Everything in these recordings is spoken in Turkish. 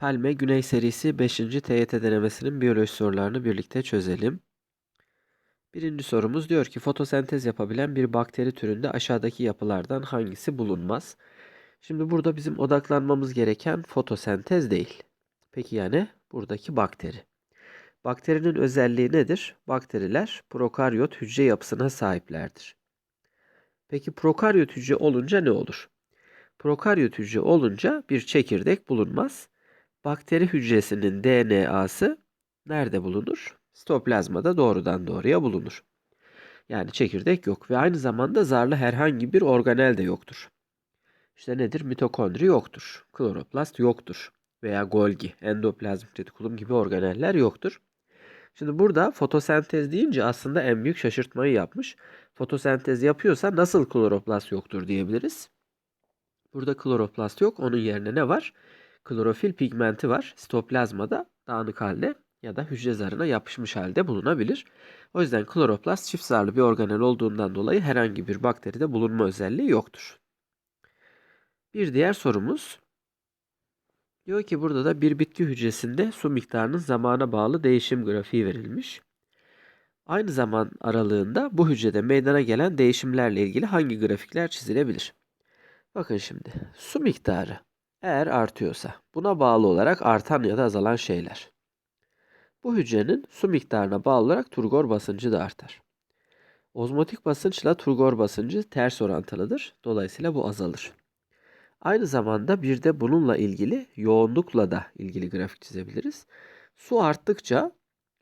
Palme Güney serisi 5. TYT denemesinin biyoloji sorularını birlikte çözelim. Birinci sorumuz diyor ki fotosentez yapabilen bir bakteri türünde aşağıdaki yapılardan hangisi bulunmaz? Şimdi burada bizim odaklanmamız gereken fotosentez değil. Peki yani buradaki bakteri. Bakterinin özelliği nedir? Bakteriler prokaryot hücre yapısına sahiplerdir. Peki prokaryot hücre olunca ne olur? Prokaryot hücre olunca bir çekirdek bulunmaz. Bakteri hücresinin DNA'sı nerede bulunur? Sitoplazmada doğrudan doğruya bulunur. Yani çekirdek yok ve aynı zamanda zarlı herhangi bir organel de yoktur. İşte nedir? Mitokondri yoktur. Kloroplast yoktur. Veya Golgi, endoplazmik retikulum gibi organeller yoktur. Şimdi burada fotosentez deyince aslında en büyük şaşırtmayı yapmış. Fotosentez yapıyorsa nasıl kloroplast yoktur diyebiliriz. Burada kloroplast yok. Onun yerine ne var? Klorofil pigmenti var. Sitoplazmada dağınık halde ya da hücre zarına yapışmış halde bulunabilir. O yüzden kloroplast çift zarlı bir organel olduğundan dolayı herhangi bir bakteride bulunma özelliği yoktur. Bir diğer sorumuz diyor ki burada da bir bitki hücresinde su miktarının zamana bağlı değişim grafiği verilmiş. Aynı zaman aralığında bu hücrede meydana gelen değişimlerle ilgili hangi grafikler çizilebilir? Bakın şimdi su miktarı eğer artıyorsa buna bağlı olarak artan ya da azalan şeyler. Bu hücrenin su miktarına bağlı olarak turgor basıncı da artar. Ozmotik basınçla turgor basıncı ters orantılıdır. Dolayısıyla bu azalır. Aynı zamanda bir de bununla ilgili yoğunlukla da ilgili grafik çizebiliriz. Su arttıkça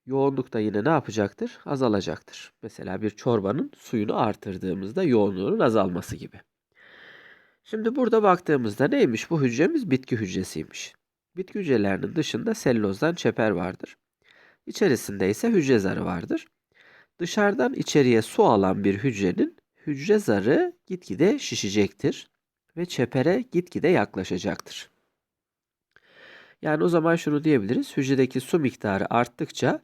yoğunluk da yine ne yapacaktır? Azalacaktır. Mesela bir çorbanın suyunu artırdığımızda yoğunluğunun azalması gibi. Şimdi burada baktığımızda neymiş? Bu hücremiz bitki hücresiymiş. Bitki hücrelerinin dışında sellozdan çeper vardır. İçerisinde ise hücre zarı vardır. Dışarıdan içeriye su alan bir hücrenin hücre zarı gitgide şişecektir ve çepere gitgide yaklaşacaktır. Yani o zaman şunu diyebiliriz. Hücredeki su miktarı arttıkça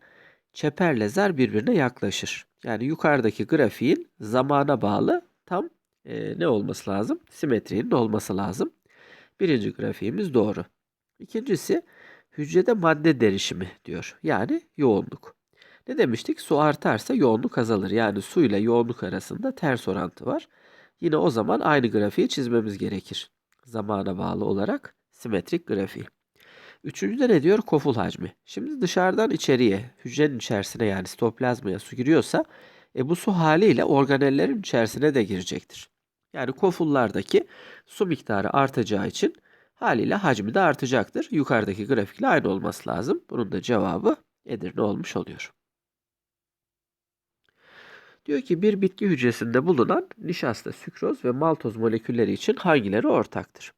çeperle zar birbirine yaklaşır. Yani yukarıdaki grafiğin zamana bağlı tam e, ne olması lazım? Simetrinin olması lazım. Birinci grafiğimiz doğru. İkincisi hücrede madde derişimi diyor. Yani yoğunluk. Ne demiştik? Su artarsa yoğunluk azalır. Yani su ile yoğunluk arasında ters orantı var. Yine o zaman aynı grafiği çizmemiz gerekir. Zamana bağlı olarak simetrik grafiği. Üçüncüde ne diyor? Koful hacmi. Şimdi dışarıdan içeriye, hücrenin içerisine yani sitoplazmaya su giriyorsa e bu su haliyle organellerin içerisine de girecektir. Yani kofullardaki su miktarı artacağı için haliyle hacmi de artacaktır. Yukarıdaki grafikle aynı olması lazım. Bunun da cevabı Edirne olmuş oluyor. Diyor ki bir bitki hücresinde bulunan nişasta, sükroz ve maltoz molekülleri için hangileri ortaktır?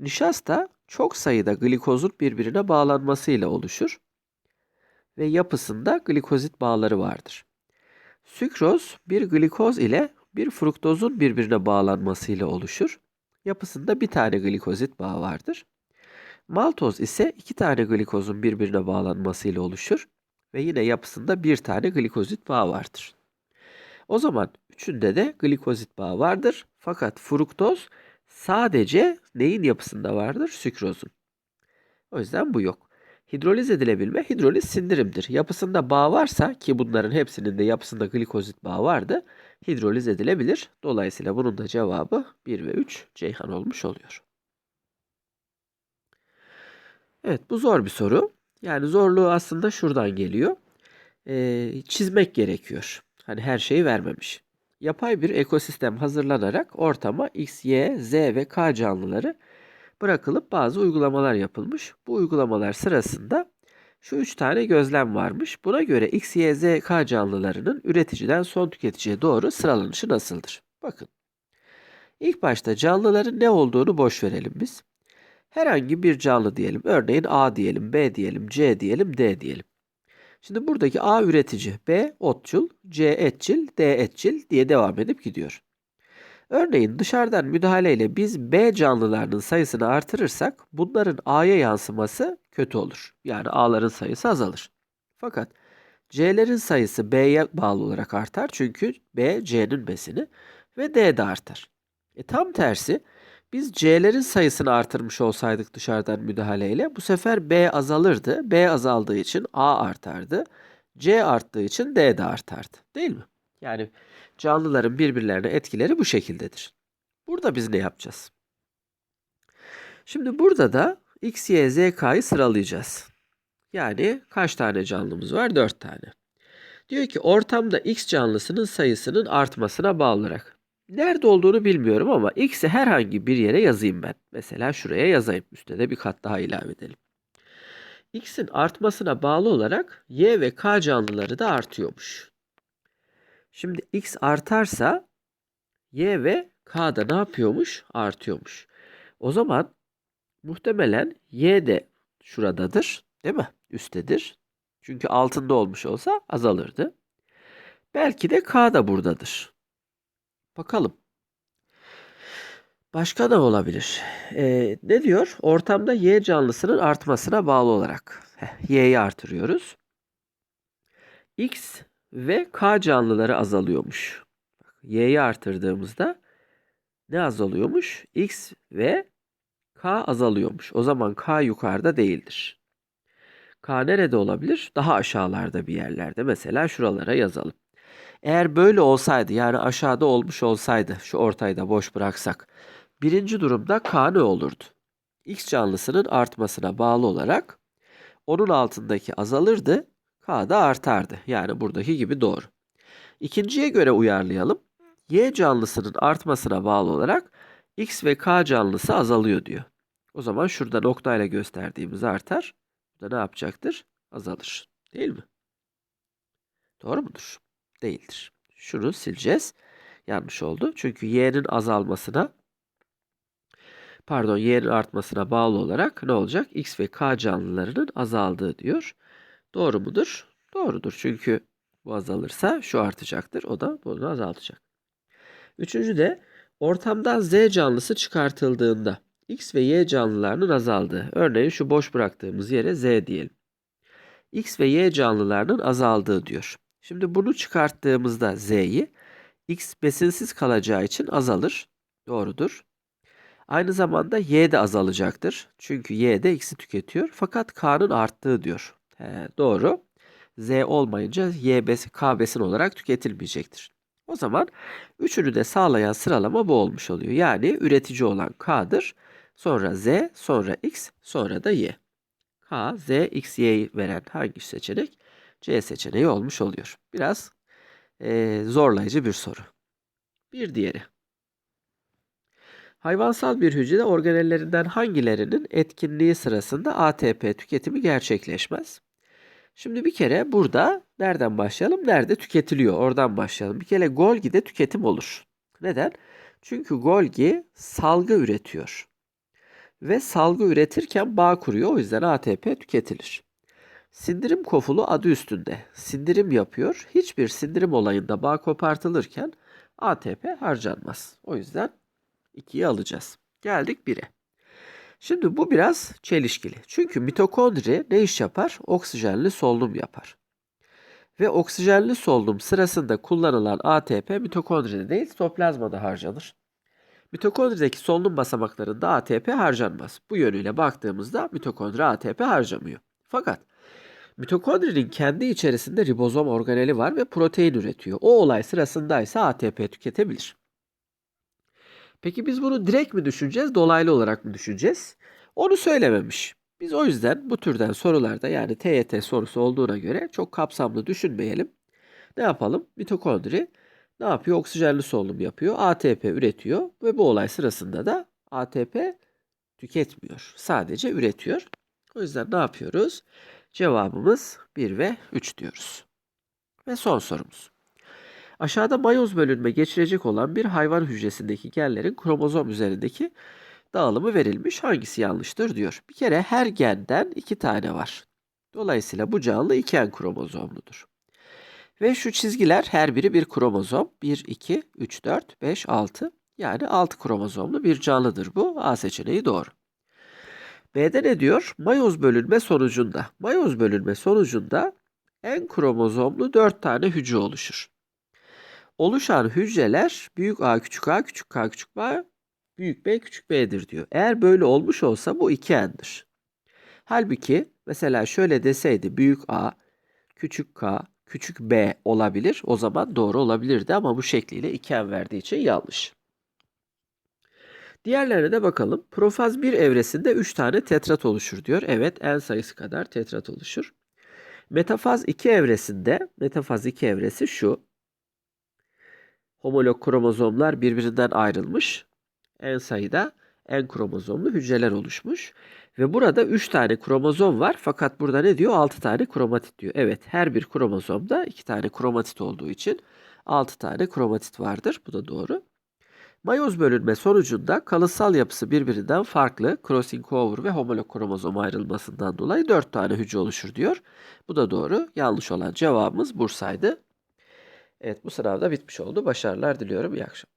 Nişasta çok sayıda glikozun birbirine bağlanmasıyla oluşur ve yapısında glikozit bağları vardır. Sükroz bir glikoz ile bir fruktozun birbirine bağlanmasıyla oluşur. Yapısında bir tane glikozit bağı vardır. Maltoz ise iki tane glikozun birbirine bağlanmasıyla oluşur ve yine yapısında bir tane glikozit bağı vardır. O zaman üçünde de glikozit bağı vardır. Fakat fruktoz sadece neyin yapısında vardır? Sükrozun. O yüzden bu yok. Hidroliz edilebilme hidroliz sindirimdir. Yapısında bağ varsa ki bunların hepsinin de yapısında glikozit bağı vardı. Hidroliz edilebilir. Dolayısıyla bunun da cevabı 1 ve 3 Ceyhan olmuş oluyor. Evet bu zor bir soru. Yani zorluğu aslında şuradan geliyor. Ee, çizmek gerekiyor. Hani her şeyi vermemiş. Yapay bir ekosistem hazırlanarak ortama X, Y, Z ve K canlıları bırakılıp bazı uygulamalar yapılmış. Bu uygulamalar sırasında şu üç tane gözlem varmış. Buna göre X, Y, Z, K canlılarının üreticiden son tüketiciye doğru sıralanışı nasıldır? Bakın. İlk başta canlıların ne olduğunu boş verelim biz. Herhangi bir canlı diyelim. Örneğin A diyelim, B diyelim, C diyelim, D diyelim. Şimdi buradaki A üretici, B otçul, C etçil, D etçil diye devam edip gidiyor. Örneğin dışarıdan müdahaleyle biz B canlılarının sayısını artırırsak bunların A'ya yansıması kötü olur. Yani A'ların sayısı azalır. Fakat C'lerin sayısı B'ye bağlı olarak artar çünkü B C'nin besini ve D de artar. E tam tersi biz C'lerin sayısını artırmış olsaydık dışarıdan müdahaleyle bu sefer B azalırdı. B azaldığı için A artardı. C arttığı için D de artardı. Değil mi? Yani canlıların birbirlerine etkileri bu şekildedir. Burada biz ne yapacağız? Şimdi burada da X, Y, Z, K'yı sıralayacağız. Yani kaç tane canlımız var? 4 tane. Diyor ki ortamda X canlısının sayısının artmasına bağlı olarak. Nerede olduğunu bilmiyorum ama X'i herhangi bir yere yazayım ben. Mesela şuraya yazayım. Üstüne de bir kat daha ilave edelim. X'in artmasına bağlı olarak Y ve K canlıları da artıyormuş. Şimdi X artarsa Y ve K da ne yapıyormuş? Artıyormuş. O zaman muhtemelen Y de şuradadır. Değil mi? Üsttedir. Çünkü altında olmuş olsa azalırdı. Belki de K da buradadır. Bakalım. Başka ne olabilir? Ee, ne diyor? Ortamda Y canlısının artmasına bağlı olarak. Y'yi artırıyoruz. X ve K canlıları azalıyormuş. Y'yi artırdığımızda ne azalıyormuş? X ve K azalıyormuş. O zaman K yukarıda değildir. K nerede olabilir? Daha aşağılarda bir yerlerde. Mesela şuralara yazalım. Eğer böyle olsaydı yani aşağıda olmuş olsaydı şu ortayı da boş bıraksak. Birinci durumda K ne olurdu? X canlısının artmasına bağlı olarak onun altındaki azalırdı. K da artardı. Yani buradaki gibi doğru. İkinciye göre uyarlayalım. Y canlısının artmasına bağlı olarak X ve K canlısı azalıyor diyor. O zaman şurada noktayla gösterdiğimiz artar. Bu da ne yapacaktır? Azalır. Değil mi? Doğru mudur? Değildir. Şunu sileceğiz. Yanlış oldu. Çünkü y'nin azalmasına pardon y'nin artmasına bağlı olarak ne olacak? X ve K canlılarının azaldığı diyor. Doğru mudur? Doğrudur. Çünkü bu azalırsa şu artacaktır. O da bunu azaltacak. Üçüncü de ortamdan Z canlısı çıkartıldığında X ve Y canlılarının azaldığı. Örneğin şu boş bıraktığımız yere Z diyelim. X ve Y canlılarının azaldığı diyor. Şimdi bunu çıkarttığımızda Z'yi X besinsiz kalacağı için azalır. Doğrudur. Aynı zamanda Y de azalacaktır. Çünkü Y de X'i tüketiyor. Fakat K'nın arttığı diyor. He, doğru. Z olmayınca Y besin, K besin olarak tüketilmeyecektir. O zaman üçünü de sağlayan sıralama bu olmuş oluyor. Yani üretici olan K'dır. Sonra Z, sonra X, sonra da Y. K, Z, X, Y'yi veren hangi seçenek? C seçeneği olmuş oluyor. Biraz e, zorlayıcı bir soru. Bir diğeri. Hayvansal bir hücrede organellerinden hangilerinin etkinliği sırasında ATP tüketimi gerçekleşmez? Şimdi bir kere burada nereden başlayalım? Nerede tüketiliyor? Oradan başlayalım. Bir kere Golgi'de tüketim olur. Neden? Çünkü Golgi salgı üretiyor. Ve salgı üretirken bağ kuruyor. O yüzden ATP tüketilir. Sindirim kofulu adı üstünde. Sindirim yapıyor. Hiçbir sindirim olayında bağ kopartılırken ATP harcanmaz. O yüzden 2'yi alacağız. Geldik 1'e. Şimdi bu biraz çelişkili. Çünkü mitokondri ne iş yapar? Oksijenli solunum yapar. Ve oksijenli solunum sırasında kullanılan ATP mitokondride değil sitoplazmada harcanır. Mitokondrideki solunum basamaklarında ATP harcanmaz. Bu yönüyle baktığımızda mitokondri ATP harcamıyor. Fakat mitokondrinin kendi içerisinde ribozom organeli var ve protein üretiyor. O olay sırasında ise ATP tüketebilir. Peki biz bunu direkt mi düşüneceğiz, dolaylı olarak mı düşüneceğiz? Onu söylememiş. Biz o yüzden bu türden sorularda yani TYT sorusu olduğuna göre çok kapsamlı düşünmeyelim. Ne yapalım? Mitokondri ne yapıyor? Oksijenli solunum yapıyor. ATP üretiyor ve bu olay sırasında da ATP tüketmiyor. Sadece üretiyor. O yüzden ne yapıyoruz? Cevabımız 1 ve 3 diyoruz. Ve son sorumuz. Aşağıda mayoz bölünme geçirecek olan bir hayvan hücresindeki genlerin kromozom üzerindeki dağılımı verilmiş. Hangisi yanlıştır diyor. Bir kere her genden iki tane var. Dolayısıyla bu canlı iki en kromozomludur. Ve şu çizgiler her biri bir kromozom. 1, 2, 3, 4, 5, 6. Yani 6 kromozomlu bir canlıdır bu. A seçeneği doğru. B'de ne diyor? Mayoz bölünme sonucunda. Mayoz bölünme sonucunda en kromozomlu 4 tane hücre oluşur. Oluşan hücreler büyük A küçük A küçük K küçük A büyük B küçük B'dir diyor. Eğer böyle olmuş olsa bu 2N'dir. Halbuki mesela şöyle deseydi büyük A, küçük K, küçük B olabilir. O zaman doğru olabilirdi ama bu şekliyle 2N verdiği için yanlış. Diğerlerine de bakalım. Profaz 1 evresinde 3 tane tetrat oluşur diyor. Evet n sayısı kadar tetrat oluşur. Metafaz 2 evresinde, metafaz 2 evresi şu. Homolog kromozomlar birbirinden ayrılmış. En sayıda en kromozomlu hücreler oluşmuş. Ve burada 3 tane kromozom var. Fakat burada ne diyor? 6 tane kromatit diyor. Evet her bir kromozomda 2 tane kromatit olduğu için 6 tane kromatit vardır. Bu da doğru. Mayoz bölünme sonucunda kalıtsal yapısı birbirinden farklı crossing over ve homolog kromozom ayrılmasından dolayı 4 tane hücre oluşur diyor. Bu da doğru. Yanlış olan cevabımız Bursa'ydı. Evet bu sınavda bitmiş oldu. Başarılar diliyorum. İyi akşamlar.